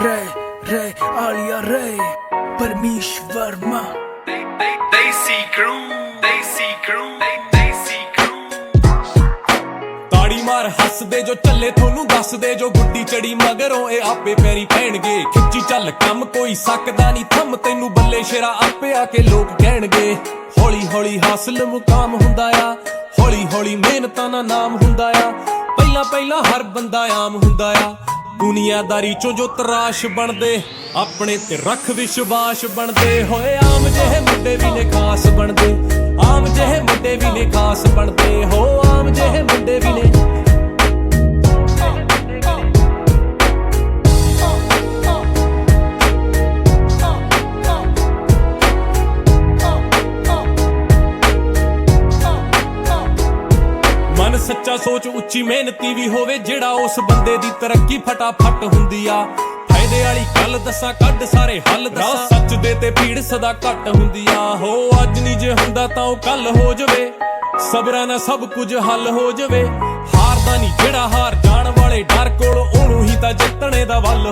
Rey, Rey, Alia Rey, Parmish Verma, ਹੱਸਦੇ ਜੋ ਚੱਲੇ ਤੁਹਾਨੂੰ ਦੱਸਦੇ ਜੋ ਗੁੱਡੀ ਚੜੀ ਮਗਰੋਂ ਇਹ ਆਪੇ ਪੈਰੀ ਪੈਣਗੇ। ਖਿੱਚੀ ਚੱਲ ਕੰਮ ਕੋਈ ਸਕਦਾ ਨਹੀਂ ਥੰਮ ਤੈਨੂੰ ਬੱਲੇ ਸ਼ੇਰਾ ਆਪੇ ਆ ਕੇ ਲੋਕ ਕਹਿਣਗੇ। ਹੌਲੀ ਹੌਲੀ ਹਾਸਲ ਮੁਕਾਮ ਹੁੰਦਾ ਆ ਹੌਲੀ ਹੌਲੀ ਮਿਹਨਤਾਂ ਦਾ ਨਾਮ ਹੁੰਦਾ ਆ। ਪਹਿਲਾਂ ਪਹਿਲਾਂ ਹਰ ਬੰਦਾ ਆਮ ਹੁੰਦਾ ਆ। ਦੁਨੀਆਦਾਰੀ ਚੋਂ ਜੋ ਤਰਾਸ਼ ਬਣਦੇ, ਆਪਣੇ ਤੇ ਰੱਖ ਵਿਸ਼ਵਾਸ ਬਣਦੇ। ਹੋਏ ਆਮ ਜਿਹੇ ਮੁੰਡੇ ਵੀ ਨੇ ਖਾਸ ਬਣਦੇ, ਆਮ ਜਿਹੇ ਮੁੰਡੇ ਵੀ ਨੇ ਖਾਸ ਬਣਦੇ। ਹੋ ਆਮ ਜਿਹੇ ਮੁੰਡੇ ਵੀ ਨੇ ਸੱਚਾ ਸੋਚ ਉੱਚੀ ਮਿਹਨਤੀ ਵੀ ਹੋਵੇ ਜਿਹੜਾ ਉਸ ਬੰਦੇ ਦੀ ਤਰੱਕੀ ਫਟਾਫਟ ਹੁੰਦੀ ਆ। ਫਾਇਦੇ ਵਾਲੀ ਗੱਲ ਦੱਸਾਂ ਕੱਢ ਸਾਰੇ ਹੱਲ ਦੱਸਾਂ। ਸੱਚ ਦੇ ਤੇ ਪੀੜ ਸਦਾ ਘੱਟ ਹੁੰਦੀ ਆ। ਹੋ ਅੱਜ ਨਹੀਂ ਜੇ ਹੁੰਦਾ ਤਾਂ ਉਹ ਕੱਲ ਹੋ ਜਾਵੇ। ਸਬਰਾਂ ਨਾਲ ਸਭ ਕੁਝ ਹੱਲ ਹੋ ਜਾਵੇ। ਹਾਰਦਾ ਨਹੀਂ ਜਿਹੜਾ ਹਾਰ ਜਾਣ ਵਾਲੇ। ਡਰ ਕੋਲ ਉਹਨੂੰ ਹੀ ਤਾਂ ਜਿੱਤਣੇ ਦਾ ਵੱਲ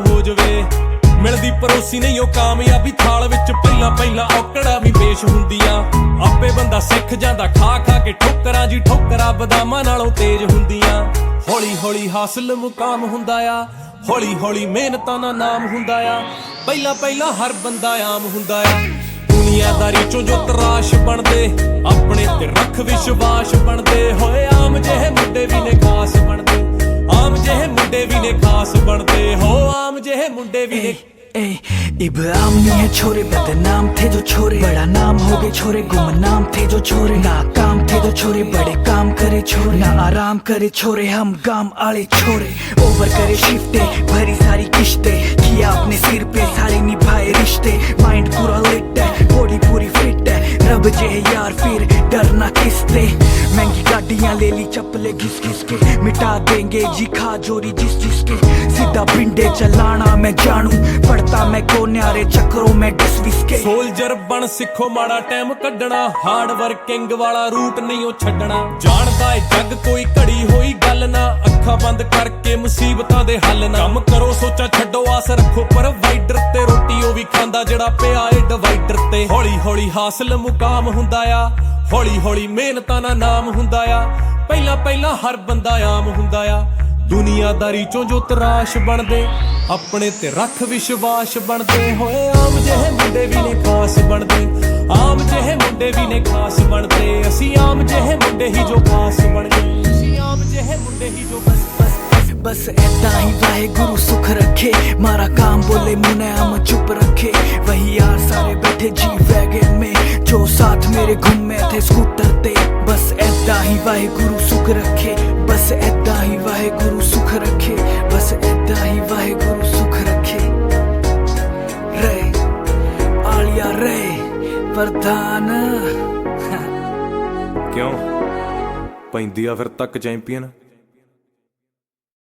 ਪਰੋਸੀ ਨਹੀਂ ਉਹ ਕਾਮਯਾਬੀ ਥਾਲ ਵਿੱਚ ਪਹਿਲਾਂ ਪਹਿਲਾਂ ਔਕੜਾ ਵੀ ਪੇਸ਼ ਹੁੰਦੀਆਂ। ਆਪੇ ਬੰਦਾ ਸਿੱਖ ਜਾਂਦਾ, ਖਾ ਖਾ ਕੇ ਠੋਕਰਾਂ ਜੀ ਠੋਕਰਾਂ ਬਦਾਮਾਂ ਨਾਲੋਂ ਤੇਜ਼ ਹੁੰਦੀਆਂ। ਹੌਲੀ ਹੌਲੀ ਹਾਸਲ ਮੁਕਾਮ ਹੁੰਦਾ ਆ, ਹੌਲੀ ਹੌਲੀ ਮਿਹਨਤਾਂ ਦਾ ਨਾਮ ਹੁੰਦਾ ਆ। ਪਹਿਲਾਂ ਪਹਿਲਾਂ ਹਰ ਬੰਦਾ ਆਮ ਹੁੰਦਾ ਆ। ਦੁਨੀਆਦਾਰੀ ਚੋਂ ਜੋ ਤਰਾਸ਼ ਬਣਦੇ, ਆਪਣੇ ਤੇ ਰੱਖ ਵਿਸ਼ਵਾਸ ਬਣਦੇ। ਹੋਏ ਆਮ ਜਿਹੇ ਮੁੰਡੇ ਵੀ ਨੇ ਖਾਸ ਬਣਦੇ, ਆਮ ਜਿਹੇ ਮੁੰਡੇ ਵੀ ਨੇ ਖਾਸ ਬਣਦੇ। ਹੋ ਆਮ ਜਿਹੇ ਮੁੰਡੇ ਵੀ ਨੇ इब्राम नहीं है छोरे बदनाम थे जो छोरे बड़ा नाम हो गए छोरे गुमनाम थे जो छोरे नाकाम थे जो छोरे बड़े काम करे छोरे ना आराम करे छोरे हम गाम आले छोरे ओवर करे शिफ्टे भरी सारी किश्ते किया अपने सिर पे सारे निभाए रिश्ते माइंड पूरा लिट है बॉडी पूरी ਦਬ ਜੇ ਯਾਰ ਫਿਰ ਡਰਨਾ ਕਿਸ ਤੇ? ਮਹਿੰਗੀ ਗੱਡੀਆਂ ਲੈ ਲਈ ਚੱਪਲੇ ਘਿਸ ਘਿਸ ਕੇ। ਮਿਟਾ ਦੇਂਗੇ ਜੀ ਖਾ ਜੋਰੀ ਜਿਸ ਜਿਸ ਕੇ। ਸਿੱਧਾ ਪਿੰਡੇ ਚਲਾਣਾ ਮੈਂ ਜਾਣੂ ਪੜਤਾ ਮੈਂ ਕੋਨਿਆਰੇ ਚੱਕਰੋਂ ਮੈਂ ਡਿਸ ਵਿਸ ਕੇ। ਸੋਲਜਰ ਬਣ ਸਿੱਖੋ ਮਾੜਾ ਟਾਈਮ ਕੱਢਣਾ। ਹਾਰਡ ਵਰਕਿੰਗ ਵਾਲਾ ਰੂਟ ਨਹੀਂ ਉਹ ਛੱਡਣਾ। ਜਾਣਦਾ ਏ ਜੱਗ ਕੋਈ ਘੜੀ ਹੋਈ ਗੱਲ ਨਾ। ਅੱਖਾਂ ਬੰਦ ਕਰਕੇ ਮੁਸੀਬਤਾਂ ਦੇ ਹੱਲ ਨਾ। ਕੰਮ ਕਰੋ, ਸੋਚਾ ਛੱਡੋ, ਆਸ ਰੱਖੋ, ਪਰ ਵਾਈਡ ਹੌਲੀ ਹਾਸਲ ਮੁਕਾਮ ਹੁੰਦਾ ਆ ਹੌਲੀ ਹੌਲੀ ਮਿਹਨਤਾਂ ਨਾਲ ਨਾਮ ਹੁੰਦਾ ਆ ਪਹਿਲਾਂ ਪਹਿਲਾਂ ਹਰ ਬੰਦਾ ਆਮ ਹੁੰਦਾ ਆ ਦੁਨੀਆਦਾਰੀ ਚੋਂ ਜੋ ਤਰਾਸ਼ ਬਣਦੇ ਆਪਣੇ ਤੇ ਰੱਖ ਵਿਸ਼ਵਾਸ ਬਣਦੇ ਹੋਏ ਆਮ ਜਿਹੇ ਮੁੰਡੇ ਵੀ ਨੇ ਖਾਸ ਬਣਦੇ ਆਮ ਜਿਹੇ ਮੁੰਡੇ ਵੀ ਨੇ ਖਾਸ ਬਣਦੇ ਅਸੀਂ ਆਮ ਜਿਹੇ ਮੁੰਡੇ ਹੀ ਜੋ ਖਾਸ ਬਣ ਗਏ ਅਸੀਂ ਆਮ ਜਿਹੇ ਮੁੰਡੇ ਹੀ ਜੋ ਬਸ ਐਦਾਂ ਹੀ ਵਾਹਿਗੁਰੂ ਸੁਖ ਰੱਖੇ ਮਾਰਾ ਕਾਮ ਬੋਲੇ ਮੁਨਾ ਆਮ ਚੁੱਪ साथ मेरे घूमे थे स्कूटर ते बस ऐसा ही वाहे गुरु सुख रखे बस ऐसा ही वाहे गुरु सुख रखे बस ऐसा ही वाहे गुरु सुख रखे रे आलिया रे प्रधान ਕਿਉਂ ਪੈਂਦੀ ਆ ਫਿਰ ਤੱਕ ਚੈਂਪੀਅਨ